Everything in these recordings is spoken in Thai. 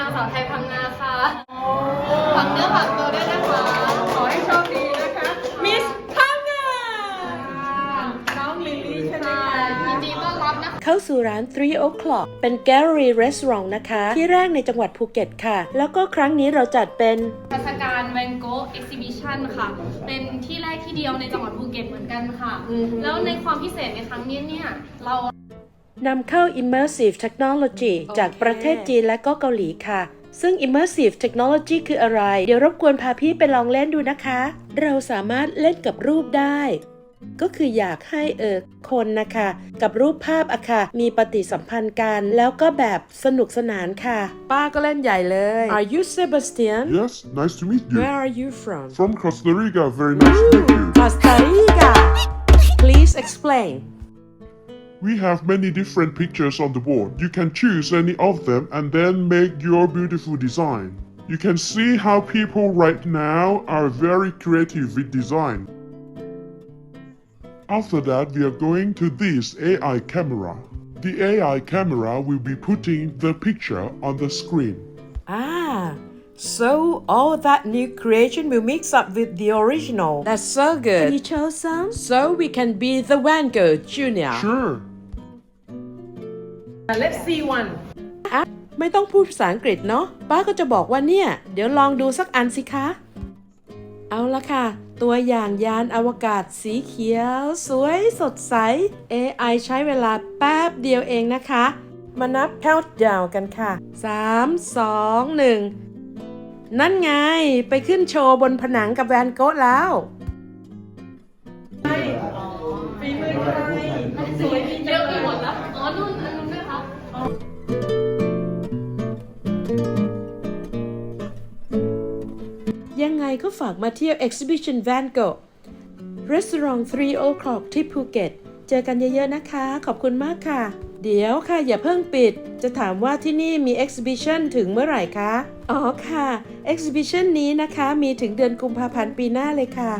นางสาวไทยพังงาค่ะฝักเนื้อฝักตัวด้วยนะคะ ขอให้โชคดีนะคะ มิสพังงาน้องลิลลี่ใช่ไหมค่ะคะยินดีต้อนรับนะคะ เข้าสู่ร้าน Three O'Clock เป็น Gallery Restaurant นะคะ ที่แรกในจังหวัดภูเก็ตค่ะ แล้วก็ครั้งนี้เราจัดเป็น เทศกาลแวนโก e เอ็กซิบิชันค่ะ เป็นที่แรกที่เดียวในจังหวัดภูเก็ตเหมือนกันค่ะ แล้วในความพิเศษในครั้งนี้เนี่ย เรา นำเข้า Immersive Technology จากประเทศจีนและก็เกาหลีค่ะ ซึ่ง Immersive Technology คืออะไร เดี๋ยวรบกวนพาพี่ไปลองเล่นดูนะคะ เราสามารถเล่นกับรูปได้ ก็คืออยากให้เออคนนะคะ กับรูปภาพอะค่ะ มีปฏิสัมพันธ์กัน แล้วก็แบบสนุกสนานค่ะ ป้าก็เล่นใหญ่เลย Are you Sebastian Yes, nice to meet you. Where are you from From Costa Rica, very nice to meet you. Costa Rica Please explain We have many different pictures on the board. You can choose any of them and then make your beautiful design. You can see how people right now are very creative with design. After that, we are going to this AI camera. The AI camera will be putting the picture on the screen. Ah, so all that new creation will mix up with the original. That's so good. Can you show some? So we can be the Van Gogh Junior. Sure. Let's see one อะไม่ต้องพูดภาษาอังกฤษเนาะป้าก็จะบอกว่าเนี่ย เดี๋ยวลองดูสักอันสิคะ เอาละค่ะ ตัวอย่างยานอวกาศสีเขียว สวยสดใส AI ใช้เวลาแป๊บเดียวเองนะคะ มานับ countdown กันค่ะ 3 2 1นั่นไง ไปขึ้นโชว์บนผนังกับแวนโกะแล้วฝีมือใครสวยดีเยจัอะง ยังไงก็ฝากมาเที่ยว Exhibition Van Gogh Restaurant 3 O'Clock ที่ภูเก็ต เจอกันเยอะๆนะคะ ขอบคุณมากค่ะ เดี๋ยวค่ะ อย่าเพิ่งปิด จะถามว่าที่นี่มี Exhibition ถึงเมื่อไหร่คะ อ๋อค่ะ Exhibition นี้นะคะมีถึงเดือนกุมภาพันธ์ปีหน้าเลยค่ะ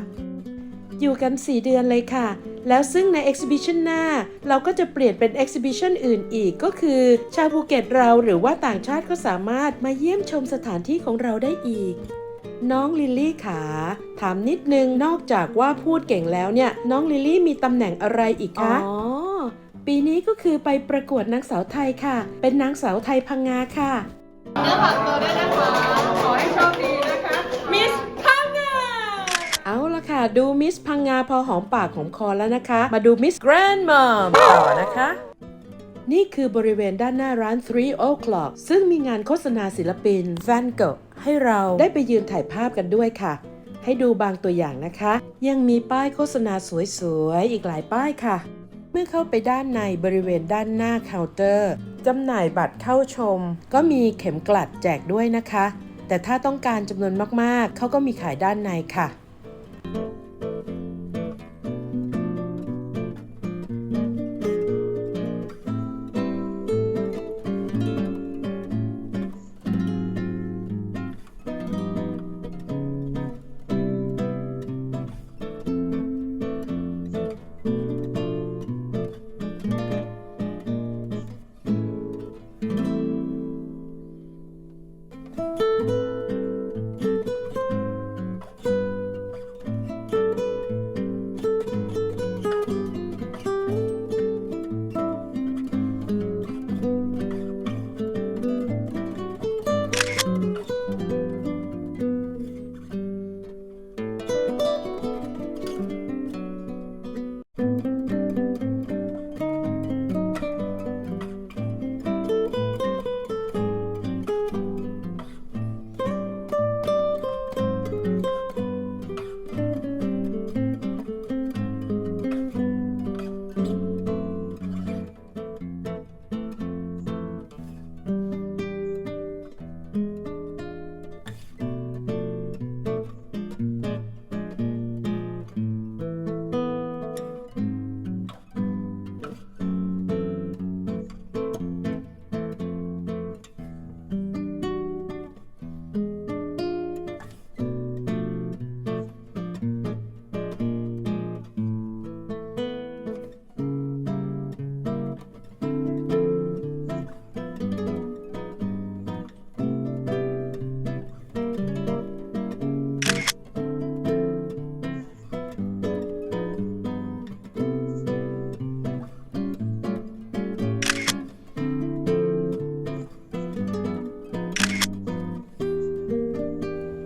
อยู่กัน 4 เดือนเลยค่ะแล้วซึ่งใน Exhibition หน้า เราก็จะเปลี่ยนเป็น Exhibition อื่นอีกก็คือ ชาวภูเก็ตเราหรือว่าต่างชาติก็สามารถมาเยี่ยมชมสถานที่ของเราได้อีก น้องลิลลี่ขาถามนิดนึงนอกจากว่าพูดเก่งแล้วเนี่ย น้องลิลลี่มีตำแหน่งอะไรอีกคะอ๋อปีนี้ก็คือไปประกวดนางสาวไทยค่ะ เป็นนางสาวไทยพังงาค่ะเนื้อฝักตัวด้วยนะคะขอให้โชคดีนะคะมิสพังงาเอาละค่ะ ดูมิสพังงาพอหอมปากหอมคอแล้วนะคะ มาดูมิสแกรนด์มอมต่อนะคะนี่คือบริเวณด้านหน้าร้าน Three O'Clock ซึ่งมีงานโฆษณาศิลปิน Van Gogh ให้เราได้ไปยืนถ่ายภาพกันด้วยค่ะ ให้ดูบางตัวอย่างนะคะ ยังมีป้ายโฆษณาสวยๆ อีกหลายป้ายค่ะ เมื่อเข้าไปด้านในบริเวณด้านหน้าเคาน์เตอร์จำหน่ายบัตรเข้าชม ก็มีเข็มกลัดแจกด้วยนะคะ แต่ถ้าต้องการจำนวนมากๆ เขาก็มีขายด้านในค่ะ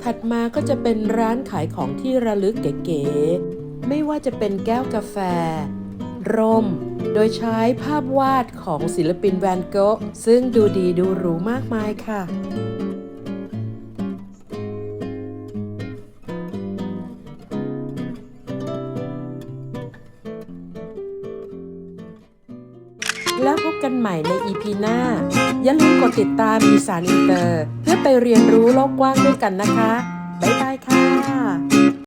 ถัดมาก็จะเป็นร้านขายของที่ระลึกเก๋ๆ ไม่ว่าจะเป็นแก้วกาแฟ ร่ม โดยใช้ภาพวาดของศิลปินแวนโกะซึ่งดูดีดูหรูมากมายค่ะ แล้วพบกันใหม่ในอีพีหน้า อย่าลืมกดติดตามมีสารอินเตอร์ เพื่อไปเรียนรู้โลกกว้างด้วยกันนะคะ บ๊ายบายค่ะ